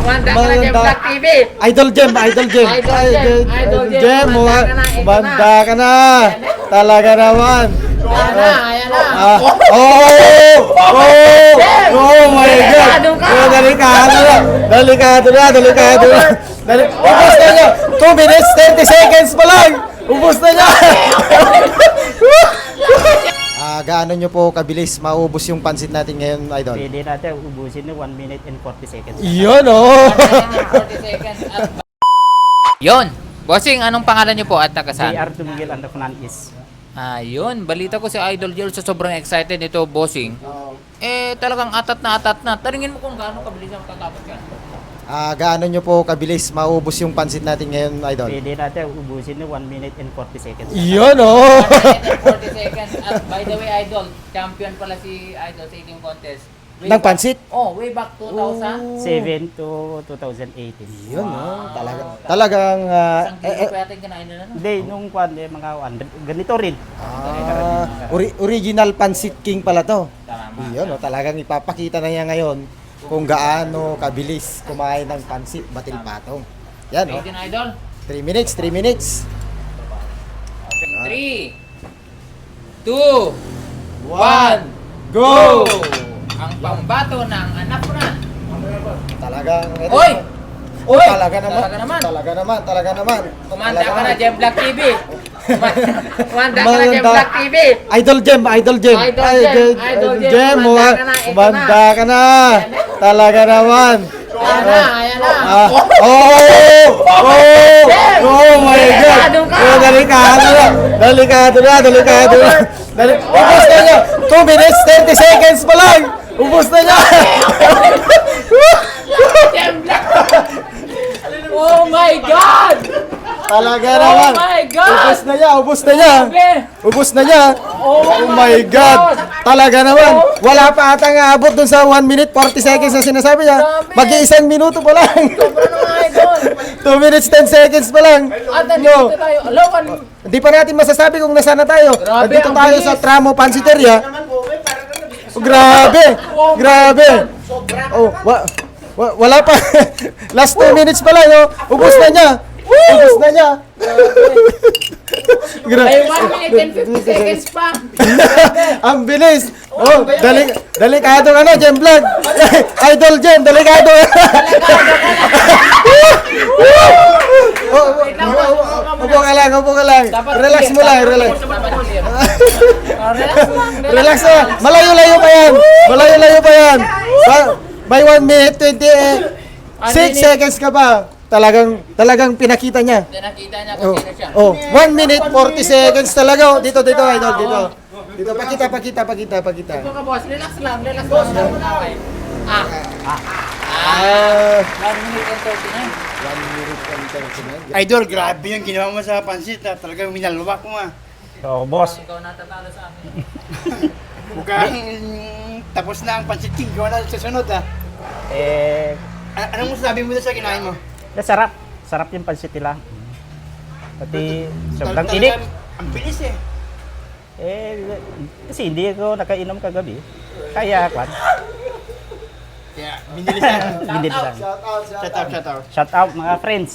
Kumanda ka na Manda- Black TV. Idol Gem, Idol Gem. Idol Gem, Idol. Gem, Kumanda ka na. Talaga naman. Ayan na, ayan na. Ah, oh! Oh! Oh my God! Oh, delikado na. Delikado na, delikado na. Ubus na niya. 2 minutes, 30 seconds pa lang. Ubus na niya. Gaano nyo po kabilis maubos yung pansit natin ngayon, Idol? Pwede natin ubusin ng 1 minute and 40 seconds. Yun, oh! 40 seconds. at- Yon. Bossing, anong pangalan niyo po at taga saan? JR Tumigil and Fernand is Ah, yun. Balita ko si Idol Jill sa sobrang excited nito, bossing. Eh, talagang atat na atat na. Taringin mo kung gaano kabilis ang tatapos yan. Ah, gaano nyo po kabilis maubos yung pansit natin ngayon, Idol? pwede natin ubusin ng 1 minute and 40 seconds. Yun, oh! 40 seconds. At by the way, Idol, champion pala si Idol sa eating contest. Way Ng back- pansit? Oh, way back 2000. 7 to 2018. Yun, oh. Talaga, talagang, ah, Isang eh, eh, yung kinain nila. no? Hindi, nung kwan, eh, mga 100, ganito rin. ah, ori- original pansit king pala to. Tama. Yun, oh, talagang ipapakita na niya ngayon kung gaano kabilis kumain ng pansit batil patong. Yan, oh. Ready na, Idol? 3 minutes, 3 minutes. 3, 2, 1, Go! Ang pambato ng anak ko na. Talagang, eto, Oy! Oy! Talaga naman. Talaga naman. Talaga naman, talaga naman. Kumanda Talaga ka na naman. Black TV. Kumanda ka na Manda- Black TV. Idol Gem, Idol Gem. Idol Gem, Gem, Idol Gem. Gem, Kumanda ka na, ito kumanda ka na. Talaga naman. Ayan na, ayan na. Ah, oh! Oh! Oh my God! Oh, delikado na. Delikado na, delikado na. Dali Ubus na niya. 2 minutes, 30 seconds pa lang. Ubus na niya. Oh my God! Talaga Oh naman. my God! Ubus na niya, ubus na niya. Grabe! Ubus na niya. Oh Oh my God! Talaga naman. Wala pa ata nga abot dun sa 1 minute 40 seconds na sinasabi niya. Mag-iisang minuto pa lang. Sobra na mga idol. 2 minutes 10 seconds pa lang. At nandito No. tayo. Alawan. Hindi pa natin masasabi kung nasaan na tayo. Grabe, Nandito ang tayo bilis. sa Tramo Pansiteria. Oh, grabe! Grabe! Oh, wa, wa, wala pa. Last 2 minutes pa lang, oh. Ubus na niya. Ubus na niya. May 1 minute and 50 seconds pa. Ang bilis. Oh, dali delikado ka na, Jem Vlog. Idol Jem, delikado. oh, oh, oh, upo ka lang, upo ka lang. Relax mo lang, relax. Oh, relax na. Malayo-layo pa yan. Malayo-layo pa yan. By 1 minute 20 eh, 6 seconds ka pa. Talagang talagang pinakita niya. Hindi nakita niya Oh, kung sino siya. oh, 1 minute 40 seconds talaga. Oh, Dito, dito, idol, dito. Dito, pakita, pakita, pakita, pakita. Ito ka boss, relax lang, relax lang. Okay. Ah, Ah, 1 minute and 39. 1 minute and 39. Idol, grabe yung ginawa mo sa pansit. Ha. Talagang minalwak mo. Ha. So, boss, Ikaw natatalo sa akin. Mukhang tapos na ang pansit king. Gawa na sa susunod. Ha. eh, A- anong masasabi mo doon sa kinain mo? Na sarap. Sarap yung pansit nila. Pati sobrang Tal- init. Ang bilis eh. Eh, kasi hindi ako nakainom kagabi. Kaya, kwan, Kaya, binilisan. lang. Shout out, shout out, shout out. Shout out mga friends.